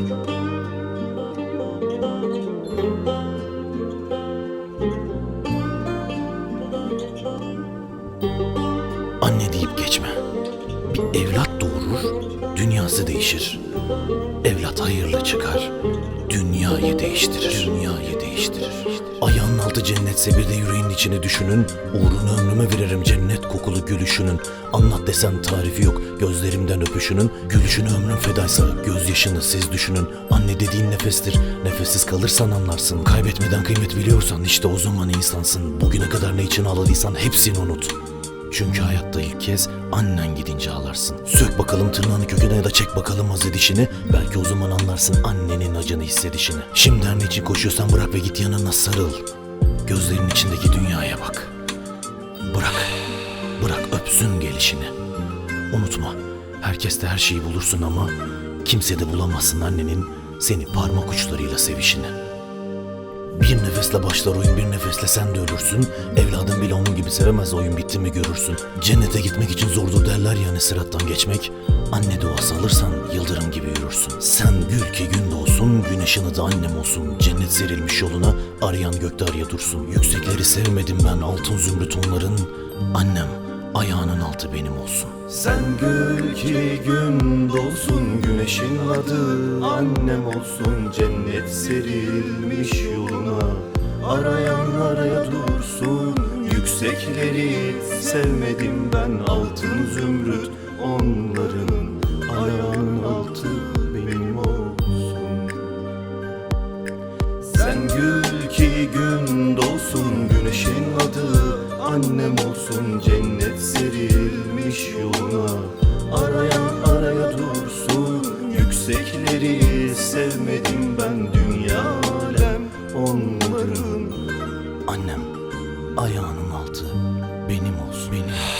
Anne deyip geçme. Bir evlat doğurur, dünyası değişir. Evlat hayırlı çıkar, dünyayı değiştirir. Dünyayı değiştirir. Ayağının altı cennetse bir de yüreğin içini düşünün. Uğruna ömrümü veririm cennet kokulu gülüşünün. Anlat desem tarifi yok gözlerimden öpüşünün. Gülüşünü ömrüm fedaysa gözyaşını siz düşünün. Anne dediğin nefestir, nefessiz kalırsan anlarsın. Kaybetmeden kıymet biliyorsan işte o zaman insansın. Bugüne kadar ne için ağladıysan hepsini unut. Çünkü hayatta ilk kez annen gidince ağlarsın. Sök bakalım tırnağını köküne ya da çek bakalım az edişini. Belki o zaman anlarsın annenin acını hissedişini. Şimdi her ne için koşuyorsan bırak ve git yanına sarıl. Gözlerinin içindeki dünyaya bak. Bırak, bırak öpsün gelişini. Unutma, herkeste her şeyi bulursun ama kimsede bulamazsın annenin seni parmak uçlarıyla sevişini. Bir nefesle başlar oyun bir nefesle sen de ölürsün. Evladın bile onun gibi sevemez oyun bitti mi görürsün. Cennete gitmek için zordur derler yani sırattan geçmek. Anne duası alırsan yıldırım gibi yürürsün. Sen gül ki gün doğsun güneşin adı annem olsun. Cennet serilmiş yoluna arayan gökte araya dursun. Yüksekleri sevmedim ben altın zümrüt onların. Annem ayağının altı benim olsun. Sen gül ki gün dolsun güneşin adı annem olsun cennet serilmiş yoluna. Arayan araya dursun yüksekleri sevmedim ben. Altın zümrüt onların ayağının altı benim olsun. Sen gül ki gün dolsun güneşin adı annem olsun. Cennet serilmiş yoluna. Arayan araya dursun yüksekleri sevmedim ben dünya alem. Onların Annem ayağının altı benim olsun. Benim olsun